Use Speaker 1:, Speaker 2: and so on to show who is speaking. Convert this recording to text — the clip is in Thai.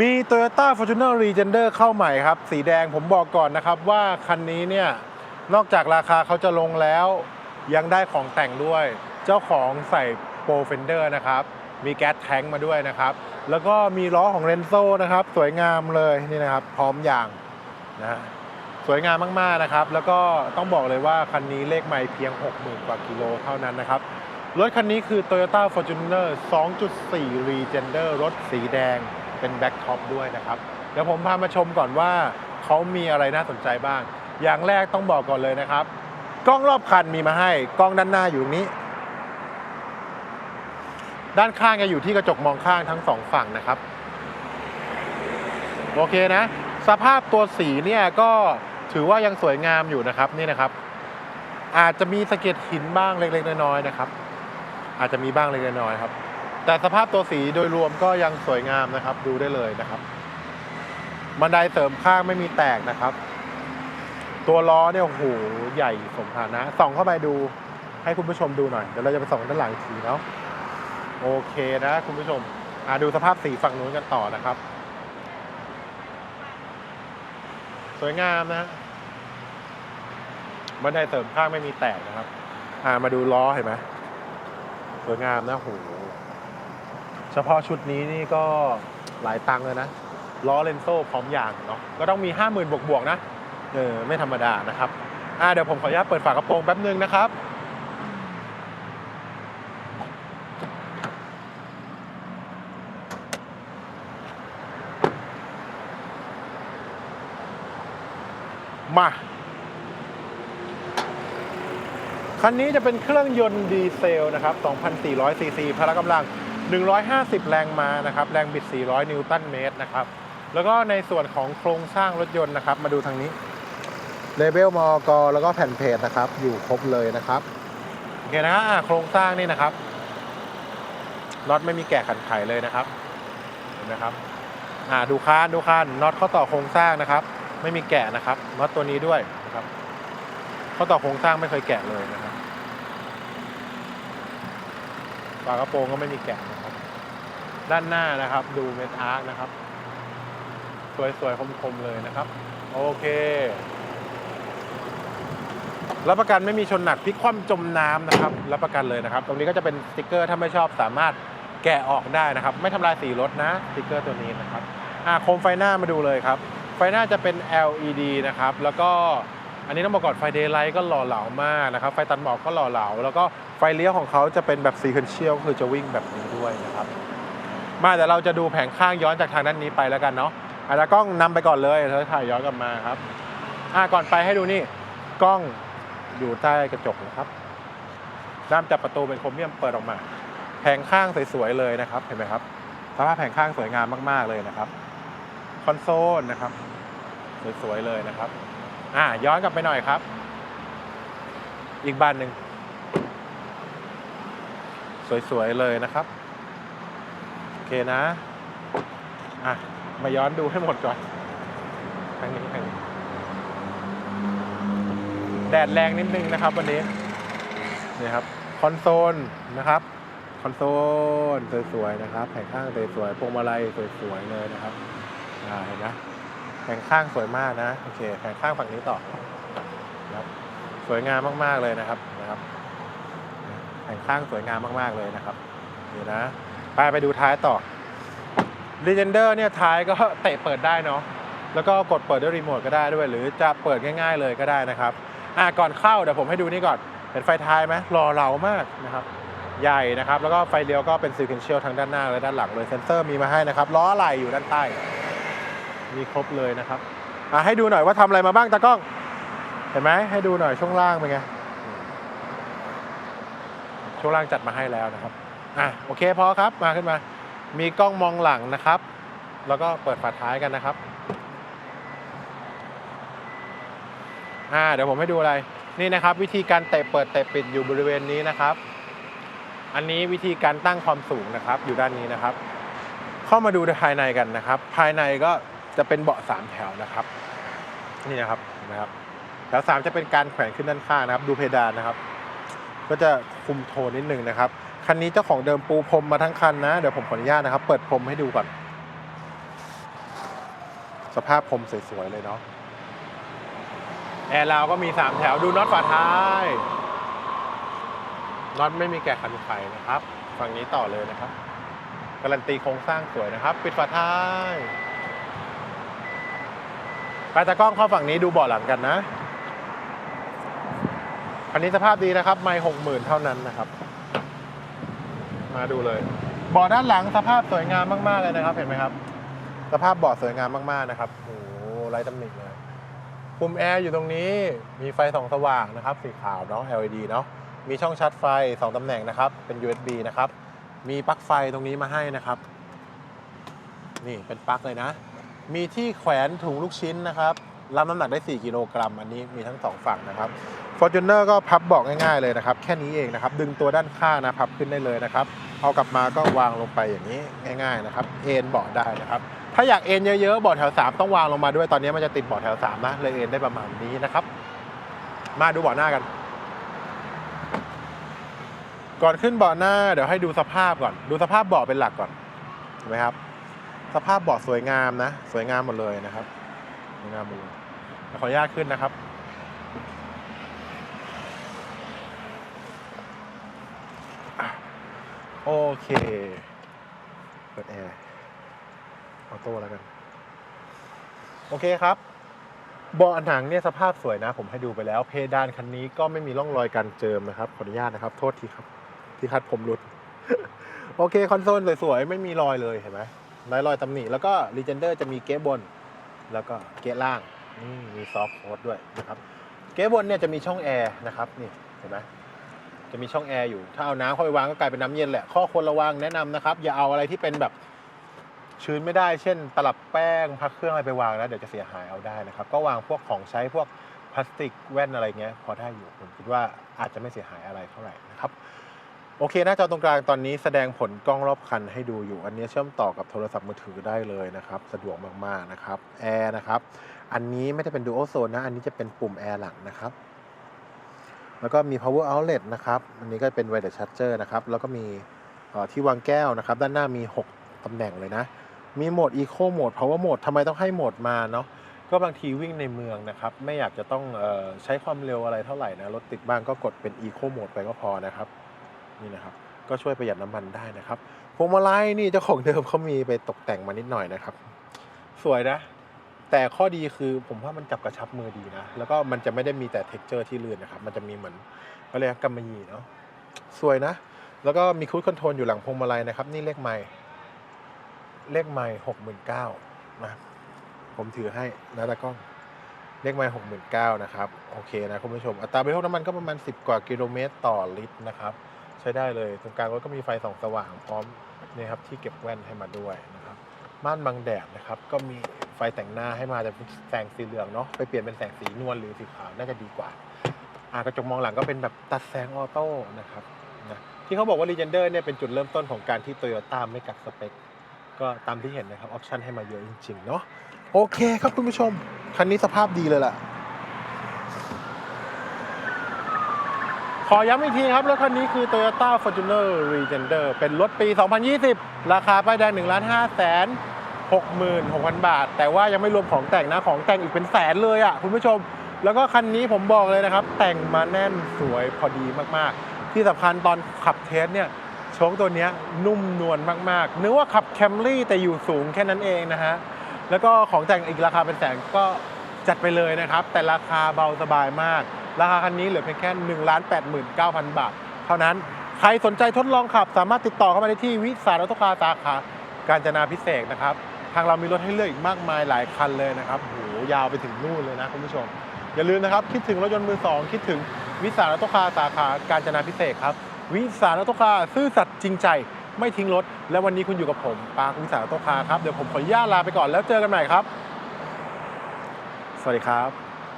Speaker 1: มี Toyota Fortuner Legender เข้าใหม่ครับ สีแดงผมบอกก่อนนะครับว่าคันนี้เนี่ย นอกจากราคาเขาจะลงแล้ว ยังได้ของแต่งด้วย เจ้าของใส่โปรเฟนเดอร์นะครับ มีแก๊สแท้งมาด้วยนะครับ แล้วก็มีล้อของเรนโซนะครับ สวยงามเลยนี่นะครับ พร้อมอย่างนะฮะสวยงามมากๆนะครับ แล้วก็ต้องบอกเลยว่าคันนี้เลขไม่เพียง 60,000 กว่ากิโลเท่านั้นนะครับ รถคันนี้คือ Toyota Fortuner 2.4 Legender รถสีแดง เป็นแบ็คท็อปด้วยนะครับเดี๋ยวผมพามาชมก่อนว่าเขามีอะไรน่าสนใจบ้าง อย่างแรกต้องบอกก่อนเลยนะครับ กล้องรอบคันมีมาให้ กล้องด้านหน้าอยู่ตรงนี้ ด้านข้างจะอยู่ที่กระจกมองข้างทั้งสองฝั่งนะครับ โอเคนะ สภาพตัวสีเนี่ยก็ถือว่ายังสวยงามอยู่นะครับนี่นะครับ อาจจะมีสะเก็ดหินบ้างเล็กๆน้อยๆนะครับ อาจจะมีบ้างเล็กๆน้อยๆครับ แต่สภาพตัวสีโดยรวมก็ยังสวยงามนะครับ ดูได้เลยนะครับ บันไดเสริมข้างไม่มีแตกนะครับ ตัวล้อเนี่ยโอ้โหใหญ่สมฐานะ ส่องเข้าไปดูให้คุณผู้ชมดูหน่อย เดี๋ยวเราจะไปส่องด้านหลังอีกทีเนาะโอเคนะคุณผู้ชมอ่าดูสภาพสีฝั่งนู้นกันต่อนะครับ สวยงามนะบันไดเสริมข้างไม่มีแตกนะครับ อ่ามาดูล้อเห็นไหมสวยงามนะโห เฉพาะชุดนี้นี่ก็หลายตังค์เลยนะล้อเลนโซ่พร้อมยางเนาะก็ต้องมี 50,000 บวกๆนะเออไม่ธรรมดานะครับอ่าเดี๋ยวผมขออนุญาตเปิดฝากระโปรงแป๊บนึงนะครับมาคันนี้จะเป็นเครื่องยนต์ดีเซลนะครับ 2,400ซีซีพละกำลัง 150 แรงม้านะครับแรงบิด 400 นิวตันเมตรนะครับแล้วก็ในส่วนของโครงสร้างรถยนต์นะครับมาดูทางนี้เลเบลมอกแล้วก็แผ่นเพจนะครับอยู่ครบเลยนะครับโอเคนะอะโครงสร้างนี่นะครับน็อตไม่มีแกะขันไขเลยนะครับเห็นไหมครับอ่าดูคานดูคานน็อตข้อต่อโครงสร้างนะครับ ไม่มีแกะนะครับน็อตตัวนี้ด้วยนะครับข้อต่อโครงสร้างไม่เคยแกะเลยนะครับ ฝากระโปรงก็ไม่มีแกะนะครับ ด้านหน้านะครับ ดูเมทอาร์คนะครับ สวยๆคมๆเลยนะครับ โอเครับประกันไม่มีชนหนักพลิกคว่ำจมน้ำนะครับรับประกันเลยนะครับ ตรงนี้ก็จะเป็นสติกเกอร์ถ้าไม่ชอบสามารถแกะออกได้นะครับ ไม่ทำลายสีรถนะสติกเกอร์ตัวนี้นะครับอ่าโคมไฟหน้ามาดูเลยครับ ไฟหน้าจะเป็น LED นะครับ แล้วก็ อันนี้ต้องบอกก่อนไฟเดย์ไลท์ก็หล่อเหลามากนะครับ ไฟตัดหมอกก็หล่อเหลา แล้วก็ไฟเลี้ยวของเขาจะเป็นแบบซีเควนเชียลคือจะวิ่งแบบนี้ด้วยนะครับ มาเดี๋ยวเราจะดูแผงข้างย้อนจากทางด้านนี้ไปแล้วกันเนาะอาจจะกล้องนำไปก่อนเลยแล้วถ่ายย้อนกลับมาครับอ่าก่อนไปให้ดูนี่กล้องอยู่ใต้กระจกนะครับด้ามจับประตูเป็นโครเมียมเปิดออกมา แผงข้างสวยๆเลยนะครับ เห็นไหมครับสภาพแผงข้างสวยงามมากๆเลยนะครับ คอนโซลนะครับ สวยๆเลยนะครับ อ่าย้อนกลับไปหน่อยครับ อีกบานหนึ่ง สวย ๆ เลยนะครับ โอเคนะ อะ มาย้อนดูให้หมดก่อนทางนี้ทางนี้ แดดแรงนิดนึงนะครับวันนี้ นี่ครับ คอนโซลนะครับ คอนโซลสวย ๆ นะครับแผงข้างสวยๆพวงมาลัยสวย ๆ เลยนะครับอ่าเห็นไหม แผงข้างสวยมากนะโอเคแผงข้างฝั่งนี้ต่อนะครับสวยงามมากๆเลยนะครับนะครับแผงข้างสวยงามมากๆเลยนะครับนี่นะไปไปดูท้ายต่อ Legender เนี่ยท้ายก็เตะเปิดได้เนาะแล้วก็กดเปิดด้วยรีโมทก็ได้ด้วย หรือจะเปิดง่าย ๆเลยก็ได้นะครับอะก่อนเข้าเดี๋ยวผมให้ดูนี่ก่อนเห็นไฟท้ายไหมหล่อเหลามากนะครับใหญ่นะครับ แล้วก็ไฟเลี้ยวก็เป็นซีเควนเชียลทั้งด้านหน้าและด้านหลังเลยเซนเซอร์มีมาให้นะครับล้ออะไหลอยู่ด้านใต้ มีครบเลยนะครับอะให้ดูหน่อยว่าทำอะไรมาบ้างตากล้อง เห็นไหมให้ดูหน่อยช่วงล่างเป็นไงช่วงล่างจัดมาให้แล้วนะครับอะโอเคพอครับมาขึ้นมา มีกล้องมองหลังนะครับ แล้วก็เปิดฝาท้ายกันนะครับอ่าเดี๋ยวผมให้ดูอะไรนี่นะครับ วิธีการเตะเปิดเตะปิดอยู่บริเวณนี้นะครับ อันนี้วิธีการตั้งความสูงนะครับ อยู่ด้านนี้นะครับ เข้ามาดูภายในกันนะครับ ภายในก็ จะเป็นเบาะสามแถวนะครับ นี่นะครับเห็นไหมครับแถวสามจะเป็นการแขวนขึ้นด้านข้างนะครับ ดูเพดานนะครับ ก็จะคุมโทนนิดนึงนะครับคันนี้เจ้าของเดิมปูพรมมาทั้งคันนะเดี๋ยวผมขออนุญาตนะครับ เปิดพรมให้ดูก่อน สภาพคมสวยๆเลยเนาะแอร์เราวก็มี3แถวดูน็อตฝาท้ายน็อตไม่มีแกะขันไขนะครับ ฝั่งนี้ต่อเลยนะครับการันตีโครงสร้างสวยนะครับ ปิดฝาท้าย ไปตากล้องเข้าฝั่งนี้ดูเบาะหลังกันนะคันนี้สภาพดีนะครับ ไม่หกหมื่นเท่านั้นนะครับ มาดูเลยเบาะด้านหลังสภาพสวยงามมาก ๆ เลยนะครับ เห็นไหมครับ สภาพเบาะสวยงามมาก ๆ นะครับโอ้ไร้ตำหนิเลยปุ่มแอร์อยู่ตรงนี้มีไฟส่องสว่างนะครับ สีขาวเนาะ LED เนาะมีช่องชาร์จไฟ 2ตำแหน่งนะครับ เป็น USB นะครับ มีปลั๊กไฟตรงนี้มาให้นะครับ นี่เป็นปลั๊กเลยนะ มีที่แขวนถุงลูกชิ้นนะครับรับน้ำหนักได้ 4 กิโลกรัม อันนี้มีทั้งสองฝั่งนะครับ Fortuner ก็พับเบอกง่ายๆเลยนะครับ แค่นี้เองนะครับ ดึงตัวด้านข้างนะพับขึ้นได้เลยนะครับ เอากลับมาก็วางลงไปอย่างนี้ง่ายๆนะครับ เอ็นเบาะได้นะครับ ถ้าอยากเอ็นเยอะๆเบาะแถว 3 ต้องวางลงมาด้วย ตอนนี้มันจะติดเบาะแถว 3 นะ เลยเอ็นได้ประมาณนี้นะครับ มาดูเบาะหน้ากัน ก่อนขึ้นเบาะหน้าเดี๋ยวให้ดูสภาพก่อน ดูสภาพเบาะเป็นหลักก่อน เห็นไหมครับ สภาพเบาะสวยงามนะ สวยงามหมดเลยนะครับสวยงามหมดเลยขออนุญาตขึ้นนะครับ โอเค เปิดแอร์ออโต้แล้วกัน โอเคครับเบาะหนังเนี่ยสภาพสวยนะ ผมให้ดูไปแล้ว เพดานคันนี้ก็ไม่มีร่องรอยการเจิมนะครับ ขออนุญาตนะครับ โทษทีครับ ที่คัดผมหลุด โอเค คอนโซลสวยๆ ไม่มีรอยเลยเห็นไหม ไร้รอยตำหนิแล้วก็ l ีเจนเดอร์จะมีเก๊ะบน แล้วก็เก๊ะล่างมีซอฟต์โค้ดด้วยนะครับเก๊ะบนเนี่ยจะมีช่องแอร์นะครับนี่เห็นไหมจะมีช่องแอร์อยู่ถ้าเอาน้ำเข้าไปวางก็กลายเป็นน้ำเย็นแหละข้อควรระวังแนะนำนะครับ อย่าเอาอะไรที่เป็นแบบชื้นไม่ได้เช่น ตลับแป้งพักเครื่องอะไรไปวางนะเดี๋ยวจะเสียหายเอาได้นะครับ ก็วางพวกของใช้พวกพลาสติกแว่นอะไรเงี้ยพอได้อยู่ผมคิดว่าอาจจะไม่เสียหายอะไรเท่าไหร่นะครับ โอเคหน้าจอตรงกลางตอนนี้แสดงผลกล้องรอบคันให้ดูอยู่ อันนี้เชื่อมต่อกับโทรศัพท์มือถือได้เลยนะครับ สะดวกมาก ๆ นะครับแอร์นะครับ อันนี้ไม่ได้เป็น Dual Zone นะ อันนี้จะเป็นปุ่มแอร์หลังนะครับ แล้วก็มี power outlet นะครับ อันนี้ก็เป็น wireless charger นะครับ แล้วก็มีที่วางแก้วนะครับ ด้านหน้ามี 6ตำแหน่งเลยนะ มีโหมด eco โหมด power mode ทำไมต้องให้โหมดมาเนาะก็บางทีวิ่งในเมืองนะครับ ไม่อยากจะต้องออใช้ความเร็วอะไรเท่าไหร่นะรถติดบ้างก็กดเป็น eco mode ไปก็พอนะครับ นี่นะครับ ก็ช่วยประหยัดน้ำมันได้นะครับพวงมาลัยนี่เจ้าของเดิมเขามีไปตกแต่งมานิดหน่อยนะครับ สวยนะ แต่ข้อดีคือผมว่ามันจับกระชับมือดีนะ แล้วก็มันจะไม่ได้มีแต่เท็กเจอร์ที่ลื่นนะครับ มันจะมีเหมือนเขาเรียกกำมะหยี่เนาะสวยนะ แล้วก็มีคูดคอนโทรลอยู่หลังพวงมาลัยนะครับ นี่เลขไมล์เลขไมล์หกหมื่นเก้านะผมถือให้นะตากล้องเลขไมล์หกหมื่นเก้านะครับ โอเคนะคุณผู้ชม อัตราบริโภคน้ำมันก็ประมาณ10กว่ากิโลเมตรต่อลิตรนะครับ ช้ได้เลย ตรงกลางรถก็มีไฟส่องสว่างพร้อมนี่ครับที่เก็บแว่นให้มาด้วยนะครับม่านบังแดดนะครับก็มีไฟแต่งหน้าให้มาแต่เป็นแสงสีเหลืองเนาะไปเปลี่ยนเป็นแสงสีนวลหรือสีขาวน่าจะดีกว่าอ่ากระจกมองหลังก็เป็นแบบตัดแสงออโต้นะครับนะที่เขาบอกว่า Legender เนี่ยเป็นจุดเริ่มต้นของการที่ Toyota ไม่กักสเปคก็ตามที่เห็นนะครับออปชันให้มาเยอะจริงๆเนาะโอเคครับคุณผู้ชม คันนี้สภาพดีเลยล่ะ ขอย้ำอีกทีครับ รถคันนี้คือ Toyota Fortuner Legender เป็นรถปี 2020 ราคาป้ายแดง1ล้าน5แสน66,000 บาท แต่ว่ายังไม่รวมของแต่งนะ ของแต่งอีกเป็นแสนเลยอะคุณผู้ชม แล้วก็คันนี้ผมบอกเลยนะครับ แต่งมาแน่นสวยพอดีมากๆ ที่สำคัญตอนขับเทสเนี่ยโชคตัวนี้นุ่มนวลมากๆนึกว่าขับแคมรี่แต่อยู่สูงแค่นั้นเองนะฮะแล้วก็ของแต่งอีกราคาเป็นแสนก็จัดไปเลยนะครับ แต่ราคาเบาสบายมาก ราคาคันนี้เหลือเพียงแค่1 8 9 0 0 0 บาท เท่านั้น ใครสนใจทดลองขับ สามารถติดต่อเข้ามาได้ที่วิสารรถคาสาขาการจนาพิเศษนะครับ ทางเรามีรถให้เลือกอีกมากมายหลายคันเลยนะครับโหยาวไปถึงนู่นเลยนะคุณผู้ชม อย่าลืมนะครับ คิดถึงรถยนต์มือสองคิดถึงวิสารรถคาสาขาการจนาพิเศษครับ วิสารรถคาซื่อสัตย์จริงใจไม่ทิ้งรถ และวันนี้คุณอยู่กับผมปาร์ควิสารรถคาครับ เดี๋ยวผมขออนุญาตลาไปก่อนแล้วเจอกันใหม่ครับ สวัสดีครับ